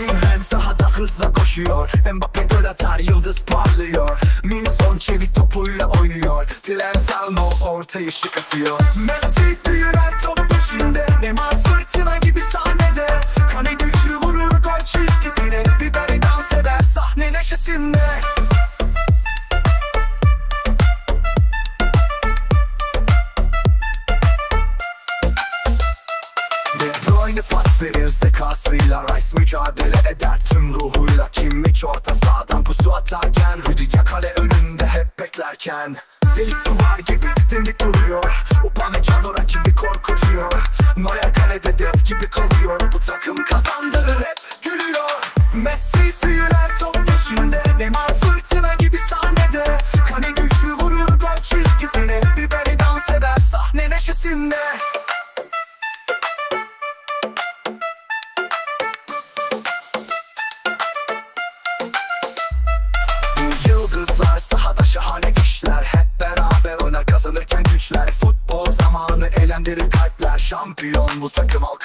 Osimhen sahada hızla koşuyor. Mbappe gol atar yıldız parlıyor. Minson çevik topuyla oynuyor. Trentano ortaya şık atıyor. Messi büyüler top peşinde. Neymar fırtına gibi sahnede. Kane güçlü vurur gol çizgisine. Biberi dans eder sahne neşesinde. De Bruyne pas verir zekasıyla. Rice mücadele eder tüm ruhuyla. Kimmich orta sahadan pusu atarken Rüdiger kale önünde hep beklerken. Delik duvar gibi dimdik duruyor. Upamecano rakibi korkutuyor. Neuer kalede dev gibi kalıyor. Bu takım kazandırır hep gülüyor. Messi büyüler top peşinde. Neymar fırtına gibi sahnede. Kane güçlü vurur gol çizgisine. Biberi dans eder sahne neşesinde kazanırken güçler. Futbol zamanı eğlendirir kalpler. Şampiyon bu takım alkış